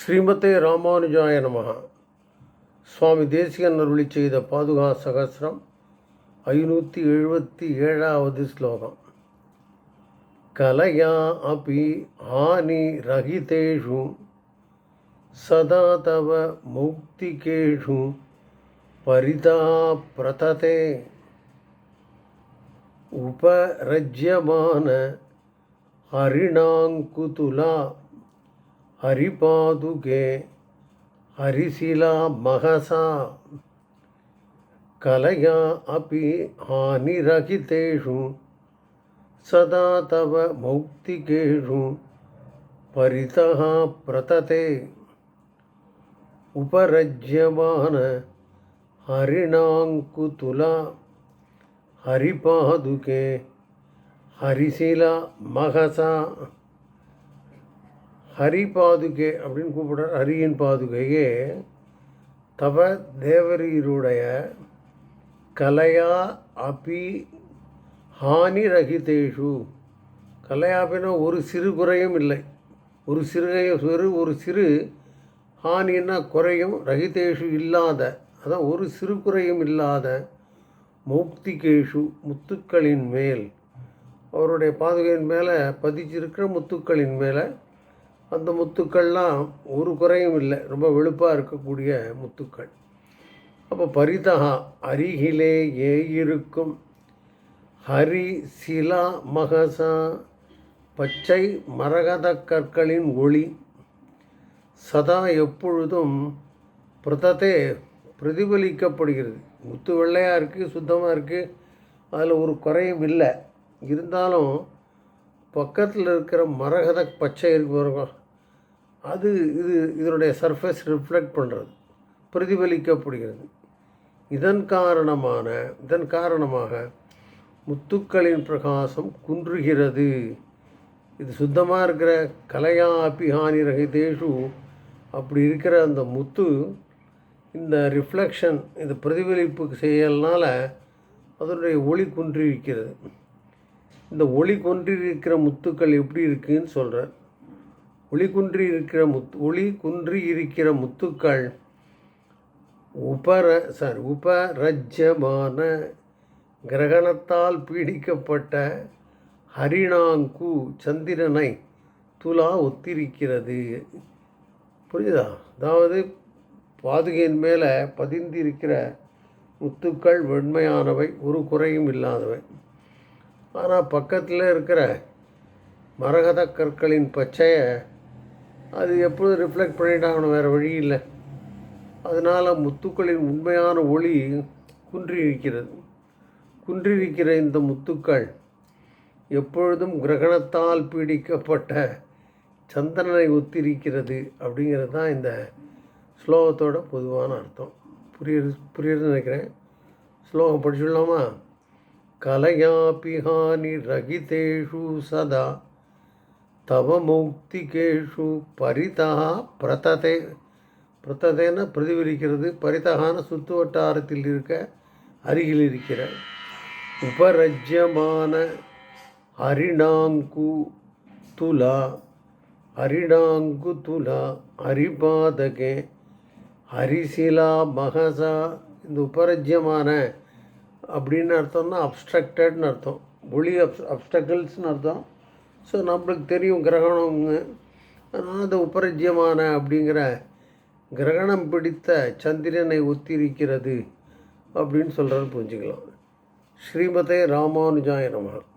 ஸ்ரீமதே ராமானுஜாய நமகா சுவாமி தேசிகன் அருளி செய்த பாதுகா சகசிரம் ஐநூற்றி எழுபத்தி ஏழாவது ஸ்லோகம். கலையா அபி ஹானி ரஹிதேஷு சதா தவ மௌக்திகேஷு பரிதா பிரததே. உபரஜ்யமான ஹரிணாங்குதுலா हरिपादुके, हरिशिला महसा, कलया अपि हानिरहितेषु, सदा तव मौक्तिकेषु परितः प्रतते। उपरज्यमान हरिणाङ्कुतुला, हरिपादुके, हरिशिला महसा। ஹரி பாதுகே அப்படின்னு கூப்பிடுற ஹரியின் பாதுகையே தவ தேவரீருடைய கலையா அபி ஹானி ரகிதேஷு. கலையாபினா ஒரு சிறு குறையும் இல்லை. ஒரு சிறுகைய சிறு ஒரு சிறு ஹானின்னா குறையும் ரகிதேஷு இல்லாத அதான் ஒரு சிறு குறையும் இல்லாத முக்திகேஷு முத்துக்களின் மேல். அவருடைய பாதுகையின் மேலே பதிச்சிருக்கிற முத்துக்களின் மேலே அந்த முத்துக்கள்லாம் ஒரு குறையும் இல்லை. ரொம்ப வெளுப்பாக இருக்கக்கூடிய முத்துக்கள். அப்போ பரிதகா அருகிலே ஏ இருக்கும் ஹரி சிலா மகசா பச்சை மரகத கற்களின் ஒளி. சதா எப்பொழுதும் பிரதத்தே பிரதிபலிக்கப்படுகிறது. முத்து வெள்ளையாக இருக்குது சுத்தமாக இருக்குது அதில் ஒரு குறையும் இல்லை. இருந்தாலும் பக்கத்தில் இருக்கிற மரகத பச்சை இருக்கு பாருங்க. அது இது இதனுடைய சர்ஃபேஸ் ரிஃப்ளெக்ட் பண்ணுறது பிரதிபலிக்கப்படுகிறது. இதன் காரணமான இதன் காரணமாக முத்துக்களின் பிரகாசம் குன்றுகிறது. இது சுத்தமாக இருக்கிற கலையா அபிஹானி ரகிதேஷு அப்படி இருக்கிற அந்த முத்து இந்த ரிஃப்ளெக்ஷன் இந்த பிரதிபலிப்பு செய்யறதுனால அதனுடைய ஒளி குன்றிருக்கிறது இந்த ஒளி கொன்றிருக்கிற முத்துக்கள் எப்படி இருக்குன்னு சொல்கிறார் ஒளி குன்றி இருக்கிற முத் ஒளி குன்றி இருக்கிற முத்துக்கள். உபர சாரி உபரஜ்யமான கிரகணத்தால் பீடிக்கப்பட்ட ஹரிணாங்கு சந்திரனை துலா ஒத்திருக்கிறது. புரியுதா? அதாவது பாதுகையின் மேலே பதிந்திருக்கிற முத்துக்கள் வெண்மையானவை ஒரு குறையும் இல்லாதவை. ஆனால் பக்கத்தில் இருக்கிற மரகத கற்களின் பச்சையை அது எப்பொழுதும் ரிஃப்ளெக்ட் பண்ணிட்டாகணும் வேறு வழி இல்லை. அதனால் முத்துக்களின் உண்மையான ஒளி குன்றியிருக்கிறது. குன்றிருக்கிற இந்த முத்துக்கள் எப்பொழுதும் கிரகணத்தால் பீடிக்கப்பட்ட சந்திரனை ஒத்திருக்கிறது அப்படிங்கிறது தான் இந்த ஸ்லோகத்தோட பொதுவான அர்த்தம். புரியுது புரியுதுன்னு நினைக்கிறேன். ஸ்லோகம் படிச்சுடலாமா? कलयापि हानिरहितेषु सदा तव மௌக்திகேஷு பரிதா பிரததே பிரததேன பிரதிபலிக்கிறது பரிதகான சுத்து வட்டாரத்தில் இருக்க அருகில் இருக்கிற உபரஜ்யமான ஹரிணாங்கு துலா ஹரிணாங்கு துலா ஹரிபாதகே ஹரிசிலா மகசா இந்த உபரஜ்யமான அப்படின்னு அர்த்தம்னா அப்ஸ்ட்ரக்டட்னு அர்த்தம். ஒளி அப் அப்ஸ்டக்கிள்ஸ்னு அர்த்தம். ஸோ நம்மளுக்கு தெரியும் கிரகணம்னு. அதனால் அந்த உபரஜ்யமான அப்படிங்கிற கிரகணம் பிடித்த சந்திரனை ஒத்திருக்கிறது அப்படின்னு சொல்கிறது புரிஞ்சுக்கலாம். ஸ்ரீமதே ராமானுஜாய நம